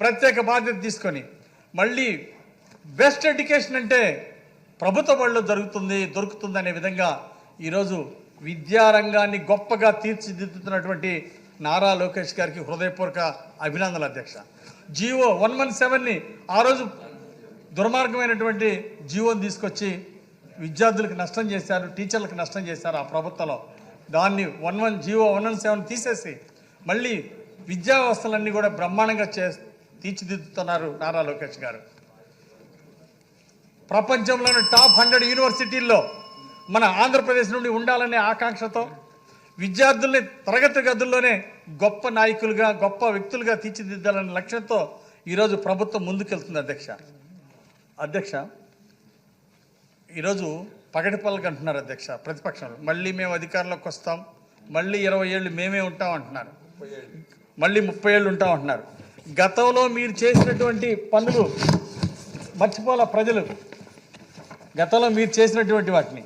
ప్రత్యేక బాధ్యత తీసుకొని మళ్ళీ బెస్ట్ ఎడ్యుకేషన్ అంటే ప్రభుత్వ బడిలో జరుగుతుంది దొరుకుతుంది అనే విధంగా ఈరోజు విద్యారంగాన్ని గొప్పగా తీర్చిదిద్దుతున్నటువంటి నారా లోకేష్ గారికి హృదయపూర్వక అభినందనలు అధ్యక్ష. జియో వన్ వన్ సెవెన్ని ఆ రోజు దుర్మార్గమైనటువంటి జీవోని తీసుకొచ్చి విద్యార్థులకు నష్టం చేశారు టీచర్లకు నష్టం చేశారు ఆ ప్రభుత్వంలో. దాన్ని one one GO one one seven తీసేసి మళ్ళీ విద్యా వ్యవస్థలన్నీ కూడా బ్రహ్మాండంగా చే తీర్చిదిద్దుతున్నారు నారా లోకేష్ గారు. ప్రపంచంలోని టాప్ హండ్రెడ్ యూనివర్సిటీల్లో మన ఆంధ్రప్రదేశ్ నుండి ఉండాలనే ఆకాంక్షతో విద్యార్థుల్ని తరగతి గదుల్లోనే గొప్ప నాయకులుగా గొప్ప వ్యక్తులుగా తీర్చిదిద్దాలనే లక్ష్యంతో ఈరోజు ప్రభుత్వం ముందుకెళ్తుంది అధ్యక్ష. అధ్యక్ష ఈరోజు పగటిపల్లకి అంటున్నారు అధ్యక్ష ప్రతిపక్షంలో. మళ్ళీ మేము అధికారంలోకి వస్తాం మళ్ళీ ఇరవై ఏళ్ళు మేమే ఉంటాం అంటున్నారు. మళ్ళీ ముప్పై ఏళ్ళు ఉంటాం అంటున్నారు. గతంలో మీరు చేసినటువంటి పనులు మర్చిపోలే ప్రజలు? గతంలో మీరు చేసినటువంటి వాటిని.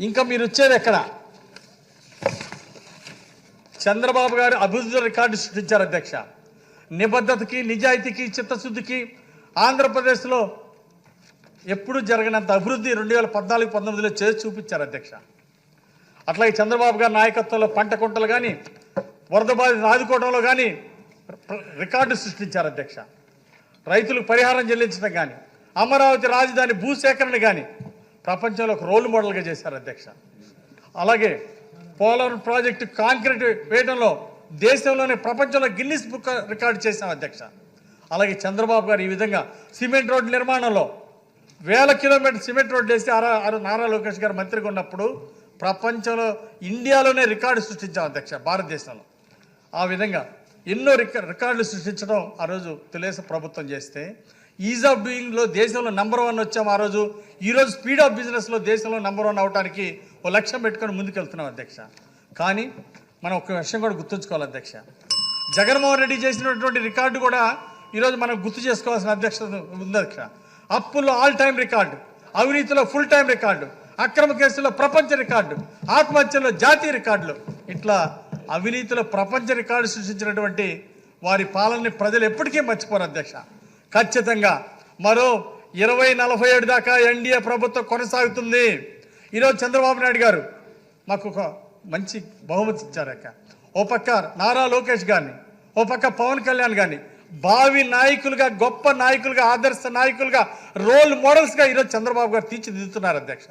ఇంకా మీరు వచ్చేది ఎక్కడ? చంద్రబాబు గారు అభివృద్ధి రికార్డు సృష్టించారు అధ్యక్ష. నిబద్ధతకి నిజాయితీకి చిత్తశుద్ధికి ఆంధ్రప్రదేశ్లో ఎప్పుడు జరగనంత అభివృద్ధి రెండు వేల పద్నాలుగు పంతొమ్మిదిలో చేసి చూపించారు అధ్యక్ష. అట్లాగే చంద్రబాబు గారి నాయకత్వంలో పంట కుంటలు కానీ వరద బాధితులు ఆదుకోవడంలో కానీ రికార్డు సృష్టించారు అధ్యక్ష. రైతులకు పరిహారం చెల్లించడం కానీ అమరావతి రాజధాని భూసేకరణ కానీ ప్రపంచంలో ఒక రోల్ మోడల్గా చేశారు అధ్యక్ష. అలాగే పోలవరం ప్రాజెక్టు కాంక్రీట్ వేయడంలో దేశంలోనే ప్రపంచంలో గిన్నిస్ బుక్ రికార్డు చేశాం అధ్యక్ష. అలాగే చంద్రబాబు గారు ఈ విధంగా సిమెంట్ రోడ్డు నిర్మాణంలో వేల కిలోమీటర్ సిమెంట్ రోడ్డు వేసి ఆరా నారా లోకేష్ గారు మంత్రిగా ఉన్నప్పుడు ప్రపంచంలో ఇండియాలోనే రికార్డు సృష్టించాం అధ్యక్ష భారతదేశంలో. ఆ విధంగా ఎన్నో రిక రికార్డులు సృష్టించడం ఆ రోజు తెలుగుదేశం ప్రభుత్వం చేస్తే. ఈజ్ ఆఫ్ డూయింగ్లో దేశంలో నెంబర్ వన్ వచ్చాము ఆ రోజు. ఈరోజు స్పీడ్ ఆఫ్ బిజినెస్లో దేశంలో నెంబర్ వన్ అవడానికి ఓ లక్ష్యం పెట్టుకొని ముందుకెళ్తున్నాం అధ్యక్ష. కానీ మనం ఒక విషయం కూడా గుర్తుంచుకోవాలి అధ్యక్ష. జగన్మోహన్ రెడ్డి చేసినటువంటి రికార్డు కూడా ఈరోజు మనం గుర్తు చేసుకోవాల్సిన అధ్యక్షత ఉంది అధ్యక్ష. అప్పుల్లో ఆల్ టైం రికార్డు అవినీతిలో ఫుల్ టైం రికార్డు అక్రమ కేసుల్లో ప్రపంచ రికార్డు ఆత్మహత్యలో జాతీయ రికార్డులు ఇట్లా అవినీతిలో ప్రపంచ రికార్డు సృష్టించినటువంటి వారి పాలనని ప్రజలు ఎప్పటికీ మర్చిపోరు అధ్యక్ష. ఖచ్చితంగా. మరో ఇరవై నలభై ఏడు దాకా ఎన్డీఏ ప్రభుత్వం కొనసాగుతుంది. ఈరోజు చంద్రబాబు నాయుడు గారు మాకు ఒక మంచి బహుమతి ఇచ్చారు అక్క. ఓ పక్క నారా లోకేష్ గారిని ఓ పక్క పవన్ కళ్యాణ్ గారిని భావి నాయకులుగా గొప్ప నాయకులుగా ఆదర్శ నాయకులుగా రోల్ మోడల్స్గా ఈరోజు చంద్రబాబు గారు తీర్చిదిద్దుతున్నారు అధ్యక్ష.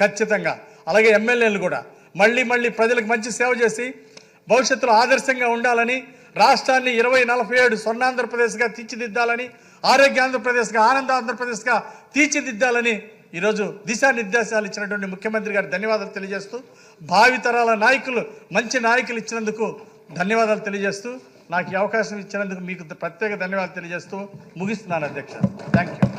ఖచ్చితంగా. అలాగే ఎమ్మెల్యేలు కూడా. మళ్ళీ మళ్ళీ ప్రజలకు మంచి సేవ చేసి భవిష్యత్తులో ఆదర్శంగా ఉండాలని రాష్ట్రాన్ని ఇరవై నలభై ఏడు స్వర్ణాంధ్రప్రదేశ్గా తీర్చిదిద్దాలని ఆరోగ్య ఆంధ్రప్రదేశ్గా ఆనంద ఆంధ్రప్రదేశ్గా తీర్చిదిద్దాలని ఈరోజు దిశానిర్దేశాలు ఇచ్చినటువంటి ముఖ్యమంత్రి గారు ధన్యవాదాలు తెలియజేస్తూ భావితరాల నాయకులు మంచి నాయకులు ఇచ్చినందుకు ధన్యవాదాలు తెలియజేస్తూ నాకు ఈ అవకాశం ఇచ్చినందుకు మీకు ప్రత్యేక ధన్యవాదాలు తెలియజేస్తూ ముగిస్తున్నాను అధ్యక్ష. Thank you